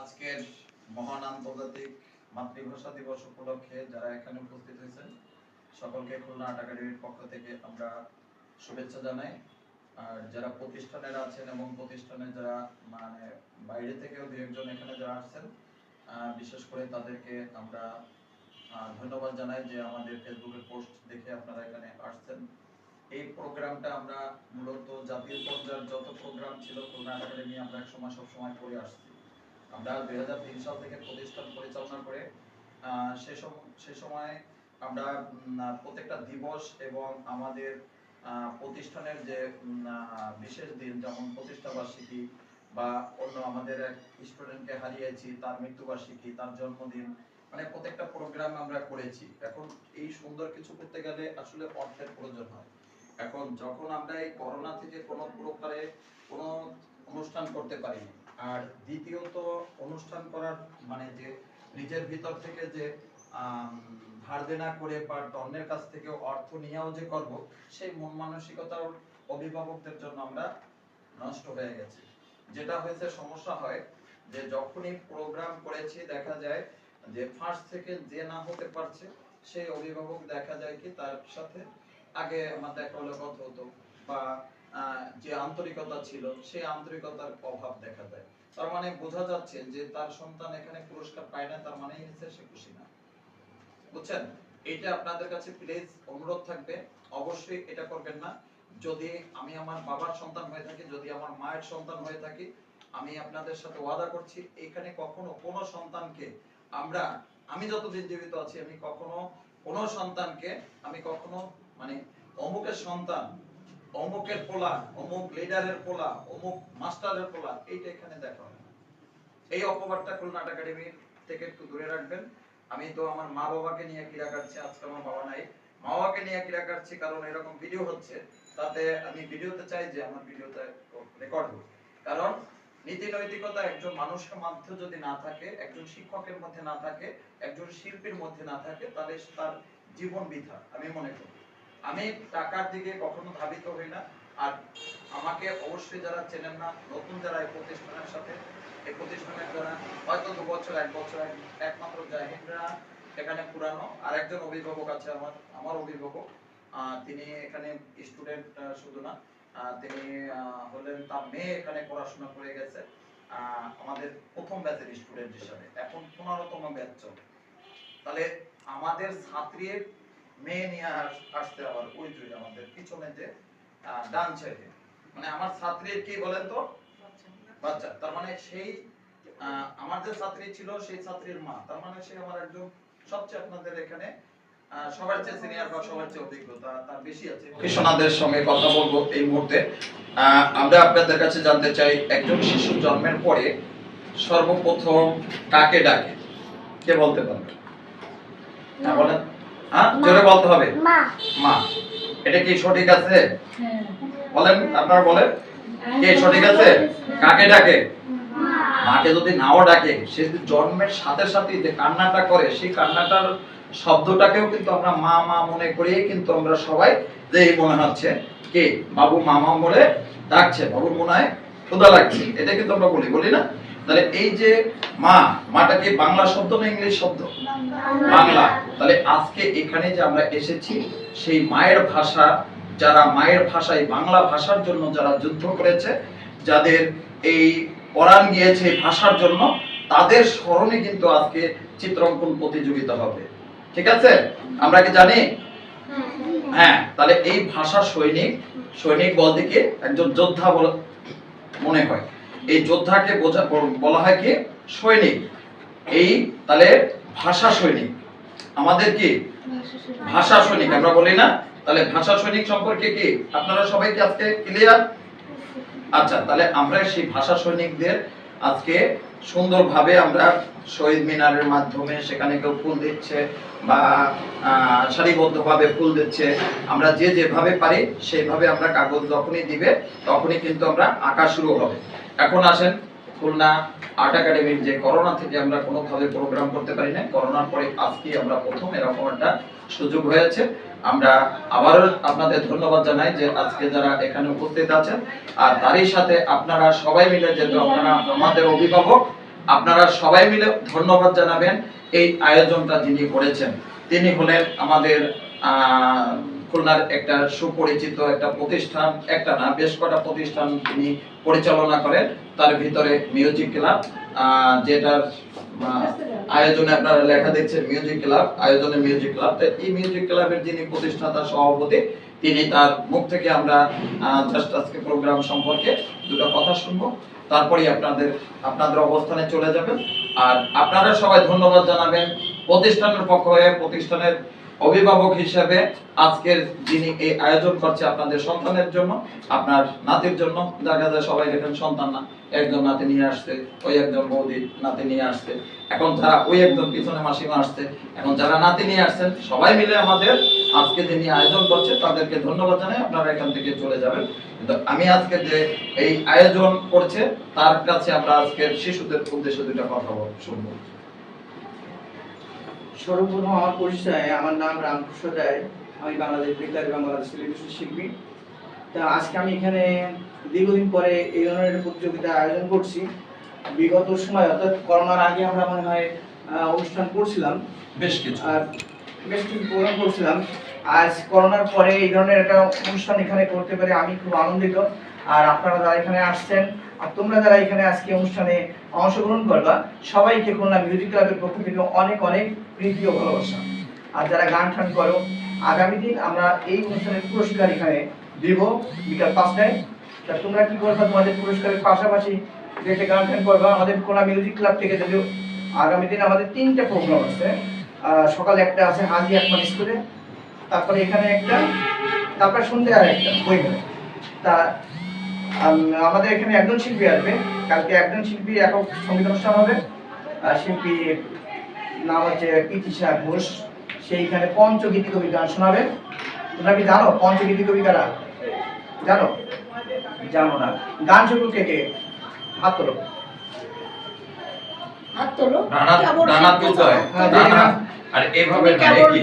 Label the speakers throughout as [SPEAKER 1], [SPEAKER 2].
[SPEAKER 1] আজকের মহান আন্তর্জাতিক মাতৃভাষা দিবস উপলক্ষে যারা এখানে উপস্থিত হয়েছেন, সকলকে খুলনা আর্ট একাডেমির পক্ষ থেকে আমরা শুভেচ্ছা জানাই। আর যারা প্রতিষ্ঠানের আছেন এবং প্রতিষ্ঠানে যারা মানে বাইরে থেকেও দু একজন এখানে যারা আসছেন বিশেষ করে তাদেরকে আমরা ধন্যবাদ জানাই যে আমাদের ফেসবুকের পোস্ট দেখে আপনারা এখানে আসছেন। এই প্রোগ্রামটা আমরা মূলত জাতীয় পর্যায়ের যত প্রোগ্রাম ছিল খুলনা একাডেমি আমরা এক সময় সব সময় করে আসছি। আমরা দুই হাজার তিন সাল থেকে প্রতিষ্ঠান পরিচালনা করে সে সম- সময় আমরা প্রত্যেকটা দিবস এবং আমাদের প্রতিষ্ঠানের যে বিশেষ দিন, যেমন প্রতিষ্ঠা বার্ষিকী বা অন্য আমাদের এক স্টুডেন্টকে হারিয়েছি, তার মৃত্যুবার্ষিকী তার জন্মদিন মানে প্রত্যেকটা প্রোগ্রাম আমরা করেছি। এখন এই সুন্দর কিছু করতে গেলে আসলে অর্থের প্রয়োজন হয়। এখন যখন আমরা এই করোনা থেকে কোনো প্রকারে কোনো অনুষ্ঠান করতে পারিনি আর দ্বিতীয়ত অনুষ্ঠান করার মানে যে নিজের ভিতর থেকে যে ধার দেনা করে বা অন্যের কাছ থেকে অর্থ নিয়েও যে করব, সেই মন মানসিকতার অভিভাবকদের জন্য আমরা নষ্ট হয়ে গেছি। যেটা হয়েছে, সমস্যা হয় যে যখনই প্রোগ্রাম করেছি, দেখা যায় যে ফার্স্ট থেকে যে না হতে পারছে, সেই অভিভাবক দেখা যায় কি তার সাথে আগে আমার দেখা হলে, কথা হতো বা যে আন্তরিকতা ছিল, সেই আন্তরিকতার অভাব দেখা দেয়। তার মানে বোঝা যাচ্ছে যে তার সন্তান এখানে পুরস্কার পায় না, তার মানে হচ্ছে সে খুশি না। বুঝছেন? এইটা আপনাদের কাছে প্লিজ অনুরোধ থাকবে। অবশ্যই এটা করবেন না। যদি আমি আমার বাবার সন্তান হয়ে থাকি, যদি আমার মায়ের সন্তান হয়ে থাকি, আমি আপনাদের সাথে ওয়াদা করছি, এখানে কখনো কোনো সন্তানকে আমরা, আমি যতদিন জীবিত আছি, আমি কখনো কোনো সন্তানকে, আমি কখনো মানে অমুকের সন্তান অমুকের পোলা, অমুক লিডারের পোলা, অমুক মাস্টারের পোলা, এইটা এখানে দেখা এই অপবাদটা খুলনা আর্ট একাডেমির থেকে একটু দূরে রাখবেন। আমি তো আমার মা বাবাকে নিয়ে ক্রীড়া কাটছি, আজকে আমার বাবা নাই। মা বাবাকে নিয়ে ক্রীড়া কাটছি কারণ এরকম ভিডিও হচ্ছে। তাতে আমি ভিডিওতে চাই যে আমার ভিডিওতে রেকর্ড হোক। কারণ নীতি নৈতিকতা একজন মানুষের মধ্যে যদি না থাকে, একজন শিক্ষকের মধ্যে না থাকে, একজন শিল্পীর মধ্যে না থাকে, তাহলে তার জীবন বৃথা, আমি মনে করি। আমি টাকার দিকে কখনো ধাবিত হই না। আর আমাকে অবশ্যই যারা চেনেন না, নতুন যারা এই প্রতিষ্ঠানের সাথে, এই প্রতিষ্ঠানের যারা হয়তো দু বছর, এক বছর একমাত্র জাহিদরা এখানে পুরানো। আর একজন অভিভাবক আছে আমার আমার অভিভাবক। তিনি এখানে স্টুডেন্ট শুধু না তিনি হলেন তার মেয়ে এখানে পড়াশোনা করে গেছে। আমাদের প্রথম ব্যাচের স্টুডেন্ট হিসাবে। এখন পনেরোতম ব্যাচ চলে। তাহলে আমাদের ছাত্রীর মেয়ে নিয়ে আসতে আবার ওই যে আমাদের পিছনে যে ডান সাইডে মানে আমার ছাত্রীর কি বলেন তো? বাচ্চা। তার মানে সেই আমার যে ছাত্রী ছিল সেই ছাত্রীর মা। তার মানে সে আমার একজন সবচেয়ে আপনাদের এখানে সবার চেয়ে সিনিয়র বা সবার চেয়ে অভিজ্ঞতা তার বেশি আছে। কৃষ্ণাদের সঙ্গে কথা বলব এই মুহূর্তে। আহ, আমরা আপনাদের কাছে জানতে চাই একজন শিশু জন্মের পরে সর্বপ্রথম কাকে ডাকে? কে বলতে পারবে? হ্যাঁ বলেন। হ্যাঁ জোরে বলতে হবে।
[SPEAKER 2] মা।
[SPEAKER 1] মা এটা কি সঠিক আছে?
[SPEAKER 2] হ্যাঁ।
[SPEAKER 1] বলেন আপনারা বলেন। কে সঠিক আছে? কাকে ডাকে? মাকে যদি নাও ডাকে সে যদি জন্মের সাথে সাথে যে কান্নাটা করে সেই কান্নাটার শব্দটাকেও কিন্তু আমরা মা মা মনে করেই কিন্তু আমরা সবাই যে মনে হচ্ছে। কে? বাবু মামা বলে ডাকছে বাবুর মনে হয় ক্ষুধা লাগছে। এটা কিন্তু আমরা বলি বলি না? তাহলে এই যে মা মাটা কি বাংলা শব্দ না ইংলিশ শব্দ? বাংলা। তাহলে আজকে এখানে যে আমরা এসেছি সেই মায়ের ভাষা যারা মায়ের ভাষায় বাংলা ভাষার জন্য যারা যুদ্ধ করেছে যাদের এই পরাণ গিয়েছে ভাষার জন্য তাদের স্মরণে কিন্তু আজকে চিত্রাঙ্কন প্রতিযোগিতা হবে। ঠিক আছে? আমরা কি জানি? হ্যাঁ তাহলে এই ভাষা সৈনিক সৈনিক বলতে একজন যোদ্ধা বলে মনে হয়। এই যোদ্ধাকে বোঝা বলা হয় কি? সৈনিক। এই তাহলে ভাষা সৈনিক। আমাদের কি? ভাষা সৈনিক। আমরা বলি না? তাহলে ভাষা সৈনিক সম্পর্কে কি? আপনারা সবাই কি আজকে ক্লিয়ার আচ্ছা তাহলে আমরা সেই ভাষা সৈনিকদের আজকে সুন্দরভাবে আমরা শহীদ মিনারের মাধ্যমে সেখানে কেউ ফুল দিচ্ছে বা সারিবদ্ধভাবে ফুল দিচ্ছে, আমরা যে যেভাবে পারি সেইভাবে আমরা কাগজ যখনই দিবে তখনই কিন্তু আমরা আঁকা শুরু হবে। এখন আসেন, খুলনা আর্ট একাডেমির যে করোনা থেকে আমরা কোনোভাবে প্রোগ্রাম করতে পারি না করোনার পরে আজকে আমরা প্রথম এরকম একটা সুযোগ হয়েছে। আমরা আবারও আপনাদের ধন্যবাদ জানাই যে আজকে যারা এখানে উপস্থিত আছেন। আর তারই সাথে আপনারা সবাই মিলে, যেহেতু আপনারা আমাদের অভিভাবক, আপনারা সবাই মিলে ধন্যবাদ জানাবেন এই আয়োজনটা যিনি করেছেন। তিনি হলেন আমাদের খুলনার একটা সুপরিচিত একটা প্রতিষ্ঠান, একটা না, বেশ কটা প্রতিষ্ঠান তিনি পরিচালনা করেন। তার ভিতরে মিউজিক ক্লাব যেটার আয়োজনে আপনারা লেখা দেখছেন মিউজিক ক্লাব আয়োজনে মিউজিক ক্লাব এই মিউজিক ক্লাবের যিনি প্রতিষ্ঠাতা সভাপতি, তিনি তার মুখ থেকে আমরা জাস্ট আজকে প্রোগ্রাম সম্পর্কে দুটো কথা শুনব। তারপরে আপনাদের আপনাদের অবস্থানে চলে যাবেন। আর আপনারা সবাই ধন্যবাদ জানাবেন। প্রতিষ্ঠানের পক্ষ হয়ে প্রতিষ্ঠানের অভিভাবক হিসেবে আজকের যিনি এই আয়োজন করছে আপনাদের সন্তানের জন্য, আপনার নাতির জন্য, দেখা যায় সবাই দেখেন সন্তান না, একজন নাতি নিয়ে আসছে, ওই একজন বৌদি নাতি নিয়ে আসছে। এখন যারা ওই একজন পিছনে মাসিমা আসছে, এখন যারা নাতি নিয়ে আসছেন, সবাই মিলে আমাদের আজকে যিনি আয়োজন করছে, তাদেরকে ধন্যবাদ জানাই, আপনারা এখান থেকে চলে যাবেন। কিন্তু আমি আজকে যে এই আয়োজন করছে, তার কাছে আমরা আজকের শিশুদের উদ্দেশ্যে দুটো কথা শুনব।
[SPEAKER 2] সর্বপ্রথম আমার পরিচয় আমার নাম রামকৃষ্ণ রায়। আমি বাংলাদেশ বেকারি বাংলাদেশ টেলিভিশন শিল্পী। তা আজকে আমি এখানে দীর্ঘদিন পরে এই ধরনের প্রতিযোগিতা আয়োজন করছি। বিগত সময় অর্থাৎ করোনার আগে আমরা মনে হয় অনুষ্ঠান করছিলাম।
[SPEAKER 1] বেশ কিছু।
[SPEAKER 2] আর বেশ কিছু প্রোগ্রাম করছিলাম। আজ করোনার পরে এই ধরনের একটা অনুষ্ঠান এখানে করতে পেরে আমি খুব আনন্দিত। আর আপনারা যারা এখানে আসছেন, আর তোমরা যারা এখানে আজকে অনুষ্ঠানে অংশগ্রহণ করবা, সবাইকে খুলনা মিউজিক ক্লাবের পক্ষ থেকে অনেক অনেক প্রীতি ও ভালোবাসা। আর যারা গান টান করো, আগামী দিন আমরা এই অনুষ্ঠানের পুরস্কার এখানে দিব বিকাল পাঁচটায়। তা তোমরা কি করবা তোমাদের পুরস্কারের পাশাপাশি যে গান টান করবা? আমাদের খুলনা মিউজিক ক্লাব থেকে যদিও আগামী দিন আমাদের তিনটা প্রোগ্রাম আছে। সকালে একটা আছে হাজি আকমাল স্কুলে। তারপরে এখানে একটা তারপরে সন্ধ্যে আর একটা ওইখানে তা আমাদের এখানে একজন শিল্পী আসবে কালকে একজন শিল্পী একক সংগীত অনুষ্ঠান হবে। আর শিল্পী নাম হচ্ছে পিতিশা ঘোষ সেইখানে পঞ্চগীতি কবি গান শোনাবে। তোমরা কি জানো পঞ্চগীতি কবি কারা? জানো? জানো না। গান শুরু কে কে? হাত তোলো
[SPEAKER 3] হাত তোলো
[SPEAKER 1] হয়
[SPEAKER 2] হ্যাঁ।
[SPEAKER 1] আর এইভাবে
[SPEAKER 3] তুমি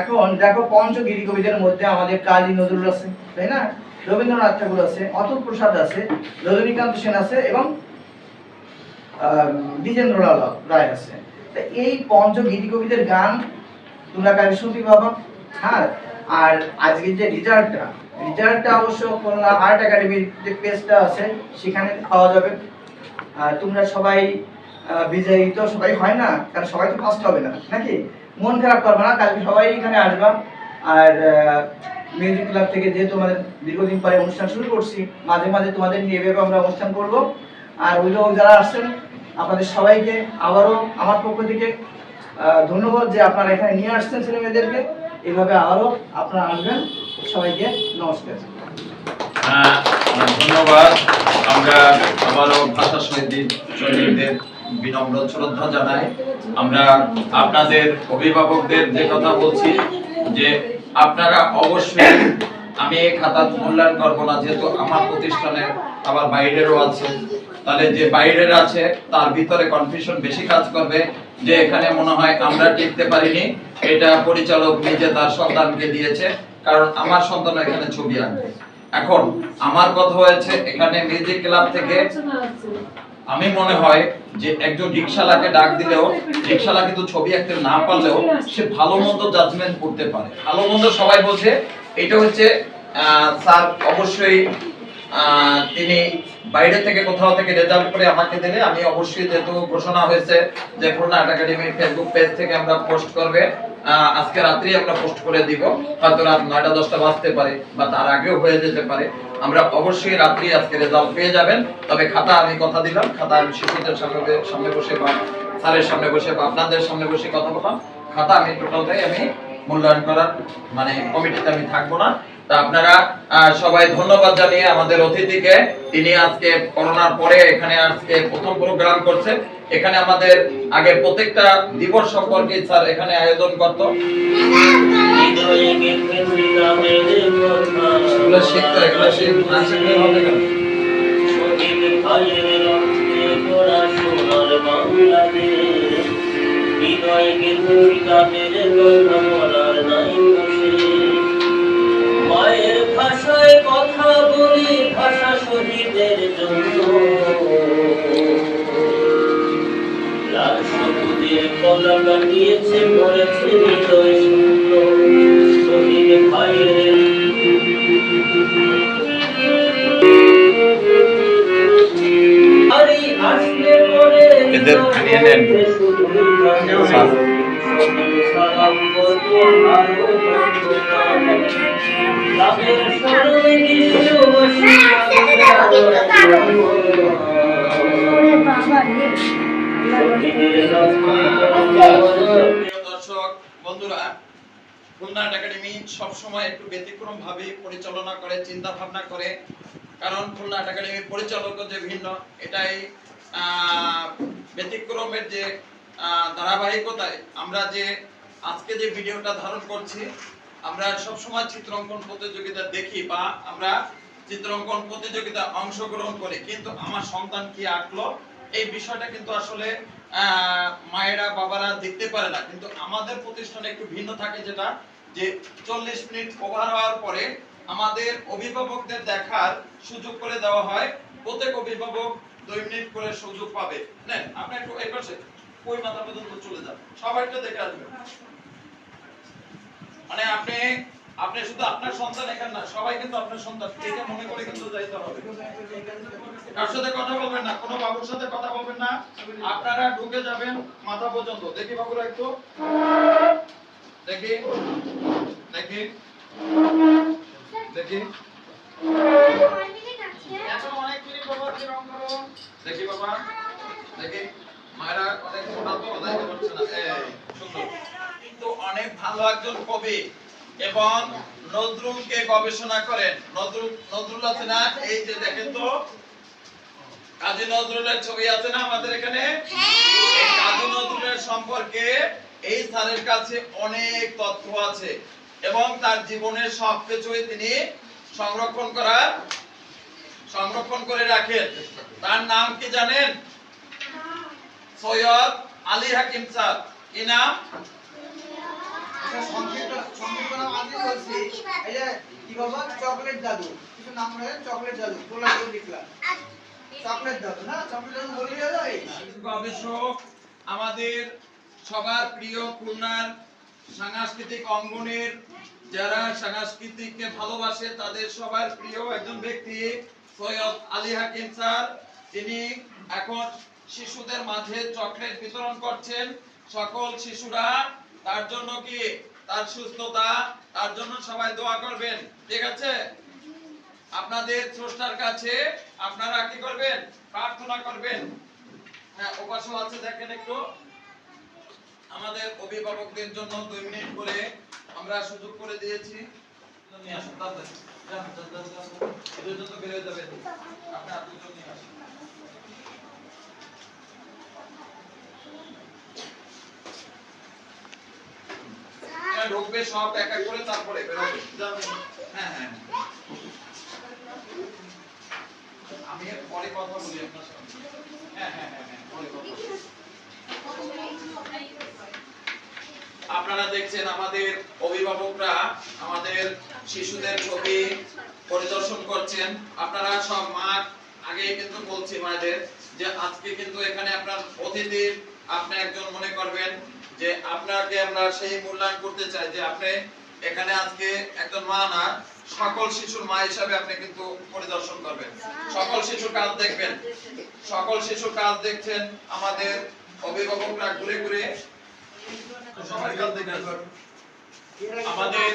[SPEAKER 2] এখন দেখো পঞ্চগিরি কবিদের মধ্যে আমাদের কাজী নজরুল আছে তাই না? রবীন্দ্রনাথ ঠাকুর আছে অতুল প্রসাদ আছে রজনীকান্ত সেন আছে এবং দ্বিজেন্দ্রলাল রায় আছে। এই পঞ্চগিরি কবিদের গান তোমরা কাজে শুনতে পাবো। হ্যাঁ আর আজকে যে রেজাল্টটা রেজাল্টটা অবশ্য খুলনা আর্ট একাডেমির যে পেজটা আছে সেখানে পাওয়া যাবে। আর তোমরা সবাই বিজয়ী তো সবাই হয় না কারণ সবাই তো ফার্স্ট হবে না নাকি? মন খারাপ করবে না কালকে সবাই এখানে আসবা। আর মিউজিক ক্লাব থেকে যেহেতু আমাদের দীর্ঘদিন পরে অনুষ্ঠান শুরু করছি মাঝে মাঝে তোমাদের নিয়ে এভাবে আমরা অনুষ্ঠান করব। আর অভিভাবক যারা আসছেন আপনাদের সবাইকে আবারও আমার পক্ষ থেকে ধন্যবাদ যে আপনারা এখানে নিয়ে আসছেন ছেলে মেয়েদেরকে। এইভাবে আবারও আপনারা আসবেন। সবাইকে নমস্কার।
[SPEAKER 1] আহ, ধন্যবাদ। আমরা আবারও ভাষা শহীদ শহীদদের বিনম্র শ্রদ্ধা জানাই। আমরা আপনাদের অভিভাবকদের যে কথা বলছি, যে আপনারা অবশ্যই আমি এই খাতা মূল্যায়ন করব না, যেহেতু আমার প্রতিষ্ঠানের আবার বাইরেরও আছে। তাহলে যে বাইরের আছে, তার ভিতরে কনফিউশন বেশি কাজ করবে, যে এখানে মনে হয় আমরা টিকতে পারিনি। এটা পরিচালক নিজে তার সন্তানকে দিয়েছে, কারণ আমার সন্তান এখানে ছবি আঁকবে এখন, আমার কথা হয়েছে, এখানে মিউজিক ক্লাব থেকে আমি মনে হয় যে একজন রিক্সালাকে ডাক দিলেও রিক্সালা কিন্তু ছবি আঁকতে না পারলেও সে ভালো মন্দ জাজমেন্ট করতে পারে। ভালো মন্দ সবাই বলছে এটা হচ্ছে স্যার, অবশ্যই তিনি বাইরে থেকে কোথাও থেকে রেজাল্ট করে আমাকে দিলে আমি অবশ্যই যেহেতু ঘোষণা হয়েছে যে আর্ট একাডেমির ফেসবুক পেজ থেকে আমরা পোস্ট করবে। আজকে রাত্রি আমরা পোস্ট করে দিব। হয়তো রাত নয়টা, দশটা বাজতে পারে বা তার আগেও হয়ে যেতে পারে। আমরা অবশ্যই রাত্রি আজকে রেজাল্ট পেয়ে যাবেন। তবে খাতা আমি কথা দিলাম। খাতা আমি শিশুদের সামনে সামনে বসে বা স্যারের সামনে বসে বা আপনাদের সামনে বসে কথা বললাম। খাতা আমি টোটালটাই আমি মূল্যায়ন করার মানে কমিটিতে আমি থাকব না। তা আপনারা সবাই ধন্যবাদ জানিয়ে আমাদের অতিথিকে তিনি আজকে করোনার পরে এখানে আজকে প্রথম প্রোগ্রাম করছে। এখানে আমাদের আগে প্রত্যেকটা দিবস সম্পর্কে স্যার এখানে আয়োজন করত। শিখতে এগুলো শিখ না শিখলে হবে কেন?
[SPEAKER 4] মায়ের ভাষায় কথা
[SPEAKER 3] জানিয়েছে করেছে হৃদয় কথা বলি ভাষা
[SPEAKER 1] শহীদের জন্য। লাল সবুজের
[SPEAKER 3] কলা লাগিয়েছে মরেছে হৃদয় শূন্য। শহীদ
[SPEAKER 1] ভাইয়ের দর্শক একাডেমি সবসময় একটু ব্যতিক্রম ভাবে পরিচালনা করে চিন্তা ভাবনা করে, কারণ খুলনা একাডেমির পরিচালক যে ভিন্ন, এটাই ব্যতিক্রমের যে ধারাবাহিকতায় আমরা যে আজকে যে ভিডিওটা ধারণ করছি, আমরা সবসময় চিত্রাঙ্কন প্রতিযোগিতা দেখি বা আমরা চিত্রাঙ্কন প্রতিযোগিতা অংশগ্রহণ করি, কিন্তু আমার সন্তান কি আঁকলো? এই বিষয়টা কিন্তু আসলে মায়েরা, বাবারা দেখতে পারে না। কিন্তু আমাদের প্রতিষ্ঠানে একটু ভিন্ন থাকে যেটা, যে চল্লিশ মিনিট ওভার হওয়ার পরে আমাদের অভিভাবকদের দেখার সুযোগ করে দেওয়া হয়। প্রত্যেক অভিভাবক দুই মিনিট করে সুযোগ পাবে। নেন আপনি একটু এই পাশে, কই মাথা পর্যন্ত চলে যান সবাইটা দেখে আসবেন মানে আপনি আপনি শুধু আপনার সন্তান এখানে না, সবাই কিন্তু আপনার সন্তান। এটা মনে করে কিন্তু যাইতে হবে। কার সাথে কথা বলবেন না, কোনো বাবুর সাথে কথা বলবেন না। আপনারা ঢুকে যাবেন মাথা পর্যন্ত। দেখি বাবুরা একটু। দেখি। দেখি। দেখি। দেখি বাবা। দেখি। মায়েরা অনেক ছোট তো যাইতে পারছে না। সুন্দর। কিন্তু অনেক ভালো একজন কবি এবং নজরুলকে গবেষণা করেন। নজরুল নজরুল আছে না? এই যে দেখেন তো। কাজী নজরুলের ছবি আছে না আমাদের এখানে? এই কাজী নজরুলের সম্পর্কে এই স্যারের কাছে অনেক তথ্য আছে এবং তার জীবনের সব কিছুই তিনি সংরক্ষণ করার সংরক্ষণ করে রাখেন। তার নাম কি জানেন? সৈয়দ আলী হাকিম স্যার। কি নাম? গবেষক আমাদের সবার প্রিয় খুলনার সাংস্কৃতিক অঙ্গনের যারা সাংস্কৃতিককে ভালোবাসে, তাদের সবার প্রিয় একজন ব্যক্তি সৈয়দ আলী হাকিম স্যার। তিনি এখন শিশুদের মাঝে চকলেট বিতরণ করছেন। সকল শিশুরা তার জন্য কি তার সুস্থতা তার জন্য সবাই দোয়া করবেন ঠিক আছে? আপনাদের স্রষ্টার কাছে আপনারা কি করবেন? প্রার্থনা করবেন। হ্যাঁ উপাসও আছে দেখেন একটু। আমাদের অভিভাবকদের জন্য দুই মিনিট করে আমরা সুযোগ করে দিয়েছি। নিয়ে আসুন তাড়াতাড়ি। যান, যান, যান। এদের জন্য বেরোয় যাবেন। আপনি দুজন নিয়ে আসুন। এরা ঢুকবে, সব এক এক করে তারপরে বেরোবে। হ্যাঁ হ্যাঁ। আমি এর পরে কথা বলি আপনার হ্যাঁ আপনারা দেখছেন আমাদের অভিভাবকরা, আমাদের শিশুদের ছবি পরিদর্শন করছেন। আপনারা সব মা আগে কিন্তু বলছি মায়েদের যে আজকে কিন্তু এখানে আপনার অতিথির আপনি একজন মনে করবেন যে আপনাকে আমরা সেই মূল্যায়ন করতে চাই যে আপনি এখানে আজকে একজন মা না, সকল শিশুর মা হিসাবে আপনি কিন্তু পরিদর্শন করবেন। সকল শিশুর কাজ দেখবেন। সকল শিশুর কাজ দেখছেন, আমাদের অভিভাবকরা ঘুরে ঘুরে। আমাদের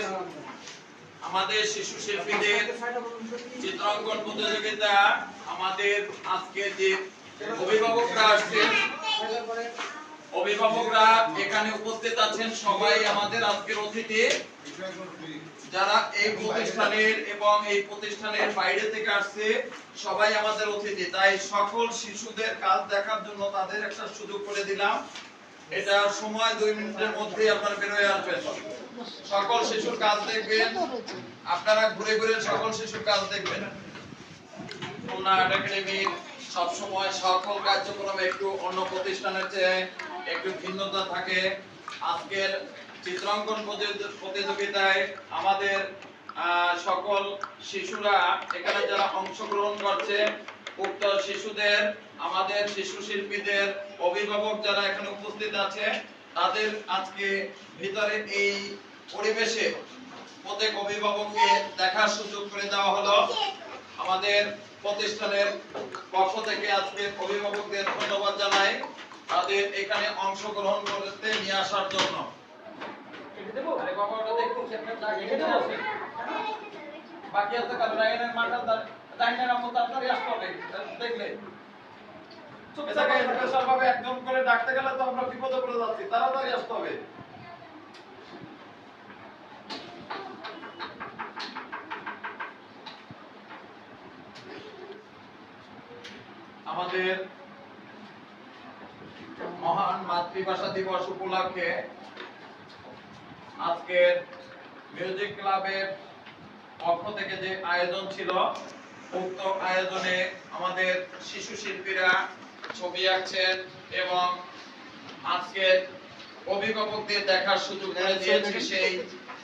[SPEAKER 1] আমাদের শিশু শিল্পীদের চিত্রাঙ্কন প্রতিযোগিতা, আমাদের আজকে যে অভিভাবকরা আসছেন অভিভাবকরা এখানে উপস্থিত আছেন সবাই আমাদের আজকের অতিথি। যারা এই প্রতিষ্ঠানের এবং এই প্রতিষ্ঠানের বাইরে থেকে আসছে, সবাই আমাদের অতিথি। তাই সকল শিশুদের কাজ দেখার জন্য তাদের একটা সুযোগ করে দিলাম। এটা সময় দুই মিনিটের মধ্যেই আপনারা বের হয়ে আসবেন। সকল শিশুর কাজ দেখবেন। আপনারা ঘুরে ঘুরে সকল শিশুর কাজ দেখবেন। একাডেমির সবসময় সকল কার্যক্রম একটু অন্য প্রতিষ্ঠানের চেয়ে একটু ভিন্নতা থাকে। আজকের চিত্রাঙ্কন প্রতিযোগিতায় আমাদের সকল শিশুরা এখানে যারা অংশগ্রহণ করছে, উক্ত শিশুদের, আমাদের শিশু শিল্পীদের অভিভাবক যারা এখানে উপস্থিত আছে, তাদের আজকে ভিতরে এই পরিবেশে প্রত্যেক অভিভাবককে দেখার সুযোগ করে দেওয়া হলো। আমাদের প্রতিষ্ঠানের পক্ষ থেকে আজকে অভিভাবকদের ধন্যবাদ জানাই। তাদের এখানে অংশগ্রহণ করতে নিয়ে আসার জন্য। আরে বাবা, ওটা দেখতেছি, আপনার দাগ এখানে আছে। বাকি আছে কারণ রায়নের মাঠটা তার- আম্মু তাড়াতাড়ি আসতে হবে, দেখলে। এটাকে স্পেশাল ভাবে একদম করে ডাকতে গেলে তো আমরা বিপদে পড়ে যাচ্ছি তাড়াতাড়ি আসতে হবে। আমাদের মহান মাতৃভাষা দিবস উপলক্ষে আজকের মিউজিক ক্লাবের পক্ষ থেকে যে আয়োজন ছিল, উক্ত আয়োজনে আমাদের শিশু শিল্পীরা ছবি আঁকছেন এবং আজকে অভিভাবকদের দেখার সুযোগ করে দিয়েছে সেই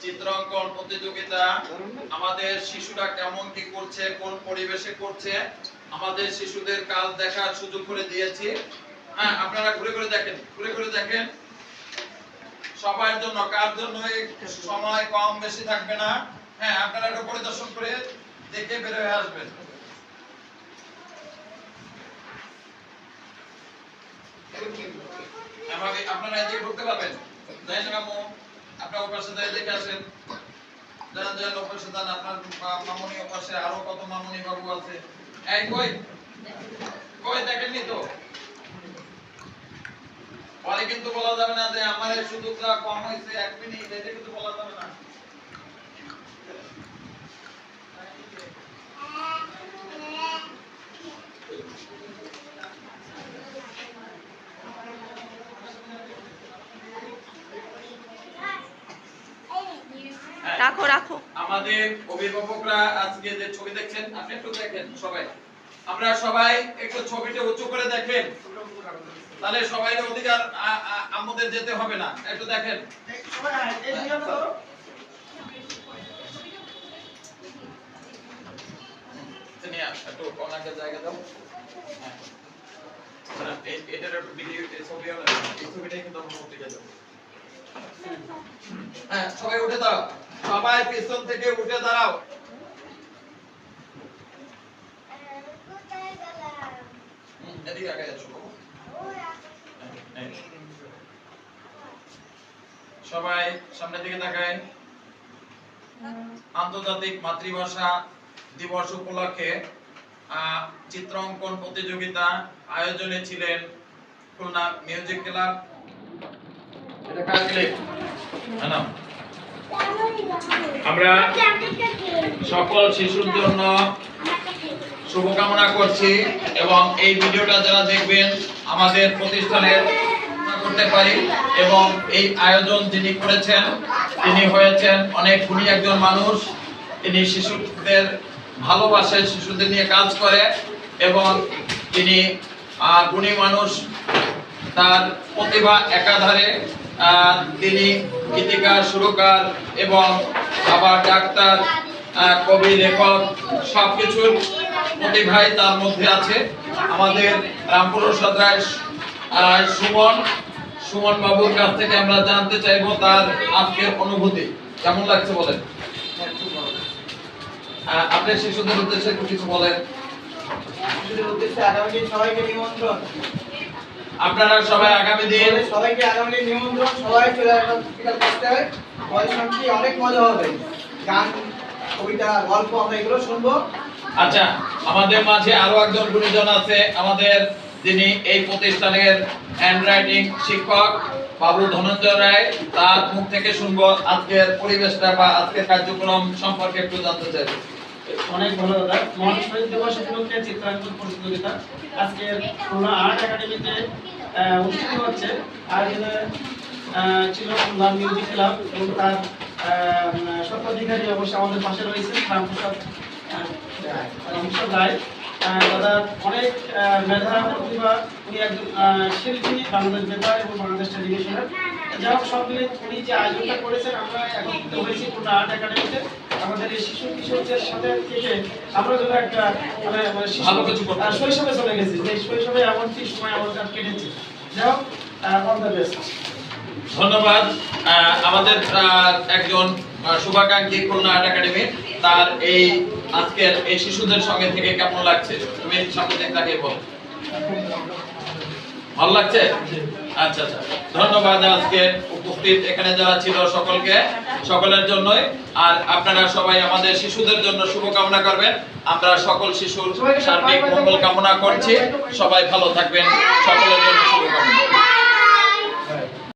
[SPEAKER 1] চিত্রাঙ্কন প্রতিযোগিতা। আমাদের শিশুরা কেমন কি করছে, কোন পরিবেশে করছে, আমাদের শিশুদের কাজ দেখার সুযোগ করে দিয়েছি। হ্যাঁ আপনারা ঘুরে ঘুরে দেখেন, ঘুরে ঘুরে দেখেন। সবার জন্য, কার জন্য সময় কম বেশি থাকবে না। হ্যাঁ আপনারা একটু পরিদর্শন করে দেখে বের হয়ে আসবেন। আপনারা এদিকে ঢুকতে পারবেন? যাই না আপনার ওপাশে যাই, দেখে আসেন। আপনার মামুনি ওপাশে আরও কত মামুনি বাবু আছে। এই কই? কই দেখেননি তো? পরে কিন্তু বলা যাবে না যে আমার এই সুযোগটা কম হয়েছে এক মিনিট এটা কিন্তু বলা যাবে না।
[SPEAKER 5] রাখো রাখো
[SPEAKER 1] আমাদের অভিভাবকরা আজকে যে ছবি দেখছেন আপনি একটু দেখেন সবাই আমরা সবাই একটু ছবিটা উঁচু করে দেখেন। তাহলে সবাই অধিকার আমাদের যেতে হবে না। একটু দেখেন। হ্যাঁ। হ্যাঁ সবাই উঠে দাঁড়াও। সবাই পিছন থেকে উঠে দাঁড়াও। এদিকে আগে। সবাই সামনের দিকে তাকায় আন্তর্জাতিক মাতৃভাষা দিবস উপলক্ষে চিত্রাঙ্কন প্রতিযোগিতা আয়োজনে ছিলেন খুলনা মিউজিক ক্লাব। এটা কার ক্লিপ? হ্যাঁ আমরা সকল শিশুর জন্য শুভকামনা করছি এবং এই ভিডিওটা যারা দেখবেন, আমাদের প্রতিষ্ঠানের করতে পারি এবং এই আয়োজন যিনি করেছেন, তিনি হয়েছেন অনেক গুণী একজন মানুষ। তিনি শিশুদের ভালোবাসে, শিশুদের নিয়ে কাজ করে এবং তিনি গুণী মানুষ। তার প্রতিভা একাধারে তিনি গীতিকার সুরকার এবং আবার ডাক্তার কবি, লেখক সবকিছুর প্রতিভাই তার মধ্যে আছে আমাদের রামপুর সদরায় সুমন। সুমন বাবুর কাছ থেকে আমরা জানতে চাইব তার আজকের অনুভূতি। কেমন লাগছে বলেন? আপনি শিশুদের উদ্দেশ্যে কিছু বলেন।
[SPEAKER 2] শিশুদের উদ্দেশ্যে আগামী সবাইকে নিমন্ত্রণ।
[SPEAKER 1] আপনারা সবাই আগামী দিন
[SPEAKER 2] সবাইকে আগামী দিন নিমন্ত্রণ। সবাই চলে আসবেন আমাদের সঙ্গে অনেক মজা হবে। গান কবিতা গল্প আমরা এগুলো শুনব।
[SPEAKER 1] আচ্ছা আমাদের মাঝে আরও একজন গুণীজন আছে আমাদের যিনি এই প্রতিষ্ঠানের হ্যান্ডরাইটিং শিক্ষক বাবু ধনঞ্জয় রায়। তার মুখ থেকে শুনব আজকের পরিবেশটা বা আজকের কার্যক্রম সম্পর্কে একটু জানতে চাই।
[SPEAKER 4] অনেক ভালো দাদা। মহান শহীদ দিবস উপলক্ষে চিত্রাঙ্কন প্রতিযোগিতা। আজকে খুলনা আর্ট একাডেমিতে অনুষ্ঠিত হচ্ছে। আহ, ছিল খুলনা মিউজিক ক্লাব এবং তার স্বত্বাধিকারী অবশ্যই আমাদের পাশে রয়েছে রামপ্রসাদ রামপ্রসাদ রায় দাদা অনেক মেধা প্রতিভা উনি একজন শিল্পী বাংলাদেশ বেতার এবং বাংলাদেশ টেলিভিশনের। যাই হোক সব মিলে উনি যে আয়োজনটা করেছেন আমরা একত্রিত হয়েছি খুলনা আর্ট একাডেমিতে। আমাদের এই শিশু কিশোরদের সাথে থেকে আমরা যেন একটা মানে মানে শৈশবে চলে গেছি। যে শৈশবে এমনটি সময় আমাদের কেটেছে। যাই হোক অল দ্য বেস্ট
[SPEAKER 1] ধন্যবাদ। আমাদের একজন শুভাকাঙ্ক্ষী খুলনা আর্ট একাডেমি, তার এই আজকের এই শিশুদের সঙ্গে থেকে কেমন লাগছে? তুমি সামনে তাকিয়ে বল। ভালো লাগছে? আচ্ছা আচ্ছা। ধন্যবাদ আজকে উপস্থিত এখানে যারা ছিল সকলকে, সকলের জন্যই। আর আপনারা সবাই আমাদের শিশুদের জন্য শুভকামনা করবেন। আমরা সকল শিশুর সার্বিক মঙ্গল কামনা করছি। সবাই ভালো থাকবেন। সকলের জন্য শুভকামনা।